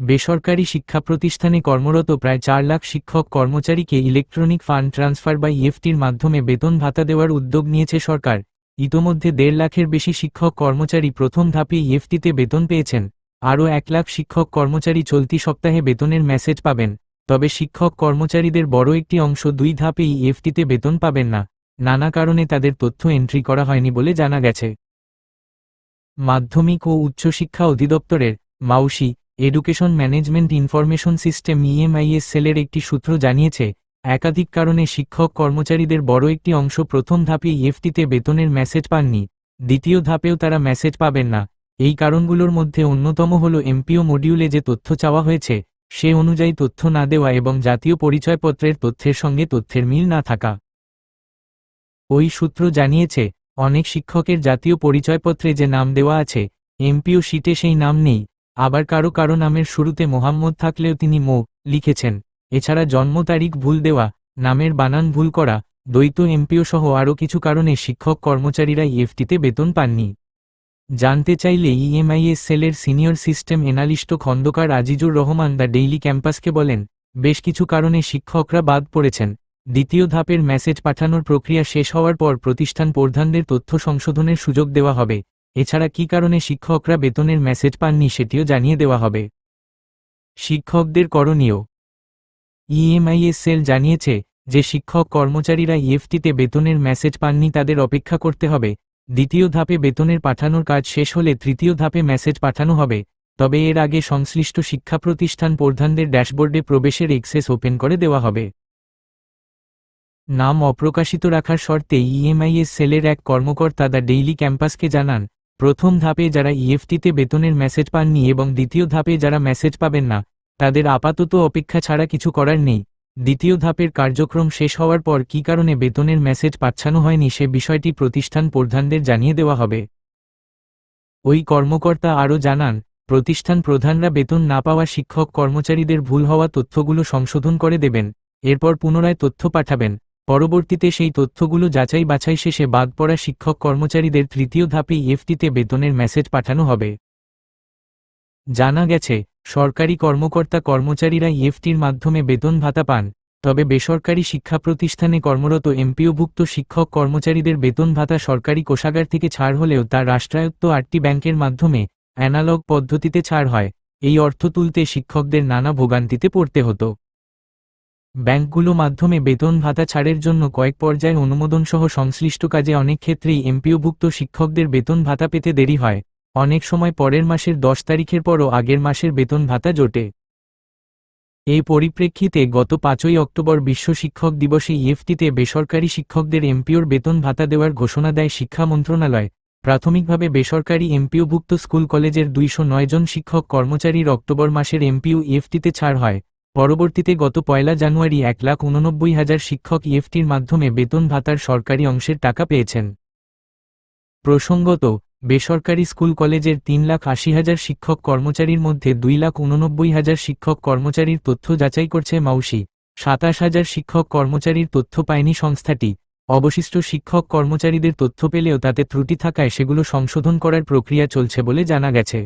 বেসরকারি শিক্ষা প্রতিষ্ঠানে কর্মরত প্রায় চার লাখ শিক্ষক কর্মচারীকে ইলেকট্রনিক ফান্ড ট্রান্সফার বা ইএফটির মাধ্যমে বেতন ভাতা দেওয়ার উদ্যোগ নিয়েছে সরকার। ইতোমধ্যে দেড় লাখের বেশি শিক্ষক কর্মচারী প্রথম ধাপে ইএফটিতে বেতন পেয়েছেন। আরও এক লাখ শিক্ষক কর্মচারী চলতি সপ্তাহে বেতনের মেসেজ পাবেন। তবে শিক্ষক কর্মচারীদের বড় একটি অংশ দুই ধাপে ইএফটিতে বেতন পাবেন না। নানা কারণে তাদের তথ্য এন্ট্রি করা হয়নি বলে জানা গেছে। মাধ্যমিক ও উচ্চশিক্ষা অধিদপ্তরের Maushi education management information system EMIS সেলের একটি সূত্র জানিয়েছে, একাধিক কারণে শিক্ষক কর্মচারীদের বড় একটি অংশ প্রথম ধাপে ইএফটিতে বেতনের মেসেজ পাননি, দ্বিতীয় ধাপেও তারা মেসেজ পাবেন না। এই কারণগুলোর মধ্যে অন্যতম হল এমপিও মডিউলে যে তথ্য চাওয়া হয়েছে, সে অনুযায়ী তথ্য না দেওয়া এবং জাতীয় পরিচয়পত্রের তথ্যের সঙ্গে তথ্যের মিল না থাকা। ওই সূত্র জানিয়েছে, অনেক শিক্ষকের জাতীয় পরিচয়পত্রে যে নাম দেওয়া আছে এমপিও শিটে সেই নাম নেই। আবার কারও কারও নামের শুরুতে মোহাম্মদ থাকলেও তিনি মো, লিখেছেন। এছাড়া জন্ম তারিখ ভুল দেওয়া, নামের বানান ভুল করা, দ্বৈত এমপিও সহ আরও কিছু কারণে শিক্ষক কর্মচারীরা ইএফটিতে বেতন পাননি। জানতে চাইলে ইএমআইএস সেলের senior system analyst Khandakar Azizur Rahman the daily ক্যাম্পাসকে বলেন, বেশ কিছু কারণে শিক্ষকরা বাদ পড়েছেন। দ্বিতীয় ধাপের মেসেজ পাঠানোর প্রক্রিয়া শেষ হওয়ার পর প্রতিষ্ঠান প্রধানদের তথ্য সংশোধনের সুযোগ দেওয়া হবে। এছাড়া কি কারণে শিক্ষকরা বেতনের মেসেজ পাননি সেটিও জানিয়ে দেওয়া হবে। শিক্ষকদের করণীয়। ইএমআইএস সেল জানিয়েছে যে শিক্ষক কর্মচারীরা ইএফটিতে বেতনের মেসেজ পাননি তাদের অপেক্ষা করতে হবে। দ্বিতীয় ধাপে বেতনের পাঠানোর কাজ শেষ হলে তৃতীয় ধাপে মেসেজ পাঠানো হবে। তবে এর আগে সংশ্লিষ্ট শিক্ষা প্রতিষ্ঠান প্রধানদের ড্যাশবোর্ডে প্রবেশের এক্সেস ওপেন করে দেওয়া হবে। নাম অপ্রকাশিত রাখার শর্তে ইএমআইএস সেলের এক কর্মকর্তা দ্য ডেইলি ক্যাম্পাসকে জানান প্রথম ধাপে যারা ইএফটিতে বেতনের মেসেজ পাননি এবং দ্বিতীয় ধাপে যারা মেসেজ পাবেন না, তাদের আপাতত অপেক্ষা ছাড়া কিছু করার নেই। দ্বিতীয় ধাপের কার্যক্রম শেষ হওয়ার পর কী কারণে বেতনের মেসেজ পাচ্ছানো হয়নি সে বিষয়টি প্রতিষ্ঠান প্রধানদের জানিয়ে দেওয়া হবে। ওই কর্মকর্তা আরও জানান, প্রতিষ্ঠান প্রধানরা বেতন না পাওয়া শিক্ষক কর্মচারীদের ভুল হওয়া তথ্যগুলো সংশোধন করে দেবেন, এরপর পুনরায় তথ্য পাঠাবেন। পরবর্তীতে সেই তথ্যগুলো যাচাই বাছাই শেষে বাদ পড়া শিক্ষক কর্মচারীদের তৃতীয় ধাপে ইএফটিতে বেতনের মেসেজ পাঠানো হবে। জানা গেছে, সরকারি কর্মকর্তা কর্মচারীরা ইএফটির মাধ্যমে বেতন ভাতা পান, তবে বেসরকারি শিক্ষা প্রতিষ্ঠানে কর্মরত এমপিওভুক্ত শিক্ষক কর্মচারীদের বেতন ভাতা সরকারি কোষাগার থেকে ছাড় হলেও তা রাষ্ট্রায়ত্ত আটটি ব্যাংকের মাধ্যমে অ্যানালগ পদ্ধতিতে ছাড় হয়। এই অর্থ তুলতে শিক্ষকদের নানা ভোগান্তিতে পড়তে হতো। ব্যাংকগুলো মাধ্যমে বেতন ভাতা ছাড়ের জন্য কয়েক পর্যায়ে অনুমোদন সহ সংশ্লিষ্ট কাজে অনেক ক্ষেত্রেই এমপিওভুক্ত শিক্ষকদের বেতন ভাতা পেতে দেরি হয়। অনেক সময় পরের মাসের দশ তারিখের পরও আগের মাসের বেতন ভাতা জোটে। এই পরিপ্রেক্ষিতে গত পাঁচই অক্টোবর বিশ্ব শিক্ষক দিবসে ইএফটিতে বেসরকারি শিক্ষকদের এমপিওর বেতন ভাতা দেওয়ার ঘোষণা দেয় শিক্ষা মন্ত্রণালয়। প্রাথমিকভাবে বেসরকারি এমপিওভুক্ত স্কুল কলেজের দুইশ নয় জন শিক্ষক কর্মচারীর অক্টোবর মাসের এমপিও ইএফটিতে ছাড় হয়। পরবর্তীতে গত পয়লা জানুয়ারি এক লাখ উননব্বই হাজার শিক্ষক ইএফটির মাধ্যমে বেতন ভাতার সরকারি অংশের টাকা পেয়েছেন। প্রসঙ্গত, বেসরকারি স্কুল কলেজের তিন লাখ আশি হাজার শিক্ষক কর্মচারীর মধ্যে দুই লাখ উননব্বই হাজার শিক্ষক কর্মচারীর তথ্য যাচাই করছে মাউসি। সাতাশ হাজার শিক্ষক কর্মচারীর তথ্য পায়নি সংস্থাটি। অবশিষ্ট শিক্ষক কর্মচারীদের তথ্য পেলেও তাতে ত্রুটি থাকায় সেগুলো সংশোধন করার প্রক্রিয়া চলছে বলে জানা গেছে।